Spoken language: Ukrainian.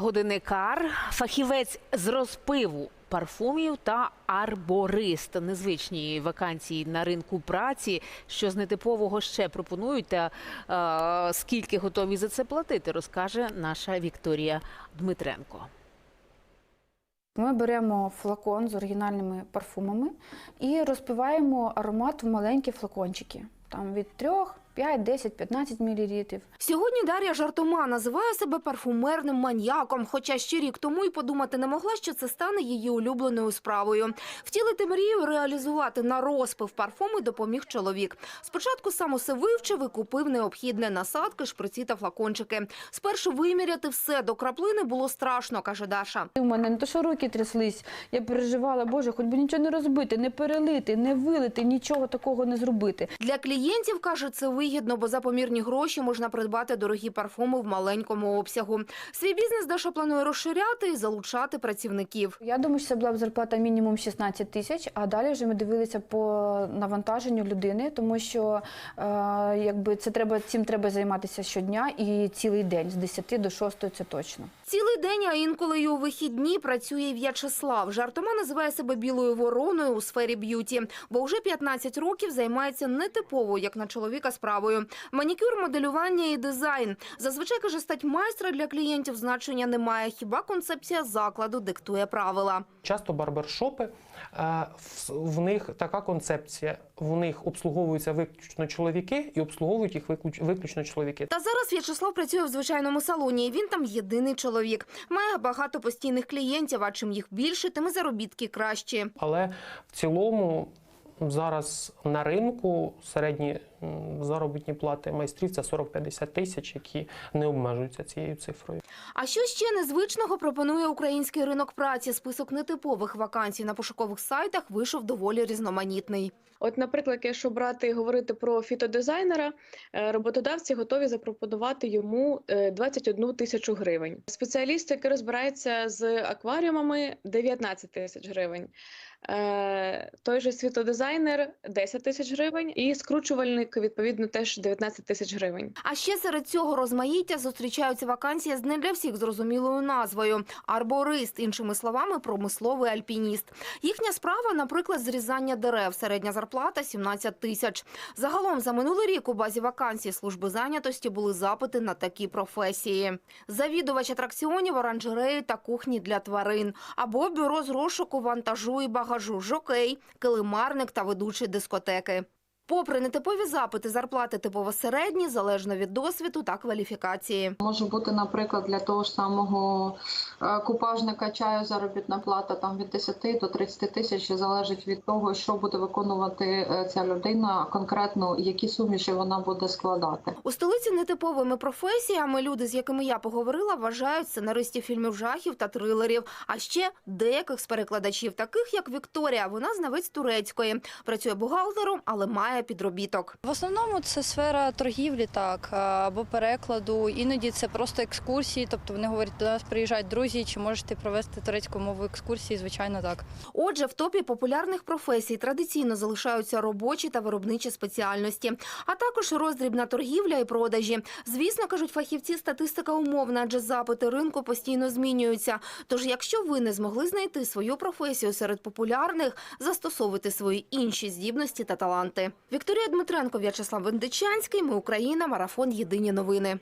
Годинникар, фахівець з розпиву парфумів та арборист. Незвичні вакансії на ринку праці. Що з нетипового ще пропонують та е, скільки готові за це платити, розкаже наша Вікторія Дмитренко. Ми беремо флакон з оригінальними парфумами і розпиваємо аромат в маленькі флакончики. Там від 3, 5, 10, 15 мл. Сьогодні Дар'я жартома називає себе парфумерним маньяком, хоча ще рік тому й подумати не могла, що це стане її улюбленою справою. Втілити мрію реалізувати на розпив парфуми допоміг чоловік. Спочатку сам усе вивчив і купив необхідне насадки, шприці та флакончики. Спершу виміряти все до краплини було страшно, каже Даша. У мене не то, що руки тряслись, я переживала, боже, хоч би нічого не розбити, не перелити, не вилити, нічого такого не зробити. Для клієнтів, каже, це вигідно, бо за помірні гроші можна придбати дорогі парфуми в маленькому обсягу. Свій бізнес Даша планує розширяти і залучати працівників. Я думаю, що це була б зарплата мінімум 16 тисяч, а далі вже ми дивилися по навантаженню людини, тому що е, якби це треба цим треба займатися щодня і цілий день з 10 до 6 це точно. Цілий день, а інколи й у вихідні працює В'ячеслав. Жартома називає себе білою вороною у сфері б'юті, бо вже 15 років займається нетиповою, як на чоловіка, справою. Манікюр, моделювання і дизайн. Зазвичай каже, стать майстра для клієнтів значення немає. Хіба концепція закладу диктує правила. Часто барбершопи, е, в- них така концепція, в них обслуговуються виключно чоловіки і обслуговують їх виключно чоловіки. Та зараз В'ячеслав працює в звичайному салоні. і Він там єдиний чоловік. Має багато постійних клієнтів. А чим їх більше, тим і заробітки кращі. Але в цілому зараз на ринку середні заробітні плати майстрів це 40-50 тисяч, які не обмежуються цією цифрою. А що ще незвичного пропонує український ринок праці? Список нетипових вакансій на пошукових сайтах вийшов доволі різноманітний. От, наприклад, якщо брати і говорити про фітодизайнера, е, роботодавці готові запропонувати йому е, 21 тисячу гривень. Спеціаліст, який розбирається з акваріумами, 19 тисяч гривень. Е, Той же світодизайнер 10 тисяч гривень, і скручувальник відповідно теж 19 тисяч гривень. А ще серед цього розмаїття зустрічаються вакансії з не для всіх зрозумілою назвою арборист, іншими словами, промисловий альпініст. Їхня справа, наприклад, зрізання дерев. Середня зарплата 17 тисяч. Загалом за минулий рік у базі вакансій служби зайнятості були запити на такі професії: завідувач атракціонів, оранжереї та кухні для тварин, або бюро з розшуку вантажу і багажу, жокей, килимарник та ведучий дискотеки. Попри нетипові запити, зарплати типово середні, залежно від досвіду та кваліфікації. Може бути, наприклад, для того ж самого е, купажника чаю заробітна плата там від 10 до 30 тисяч залежить від того, що буде виконувати е, ця людина, конкретно які суміші вона буде складати. У столиці нетиповими професіями люди, з якими я поговорила, вважають сценаристів фільмів жахів та трилерів, а ще деяких з перекладачів, таких як Вікторія. Вона знавець турецької, працює бухгалтером, але має підробіток. В основному це сфера торгівлі, так або перекладу. Іноді це просто екскурсії. Тобто вони говорять, до нас приїжджають друзі, чи можете провести турецьку мову екскурсії? Звичайно, так. Отже, в топі популярних професій традиційно залишаються робочі та виробничі спеціальності, а також роздрібна торгівля і продажі. Звісно, кажуть фахівці, статистика умовна, адже запити ринку постійно змінюються. Тож, якщо ви не змогли знайти свою професію серед популярних, застосовуйте свої інші здібності та таланти. Вікторія Дмитренко, В'ячеслав Вендичанський. Ми Україна. Марафон. Єдині новини.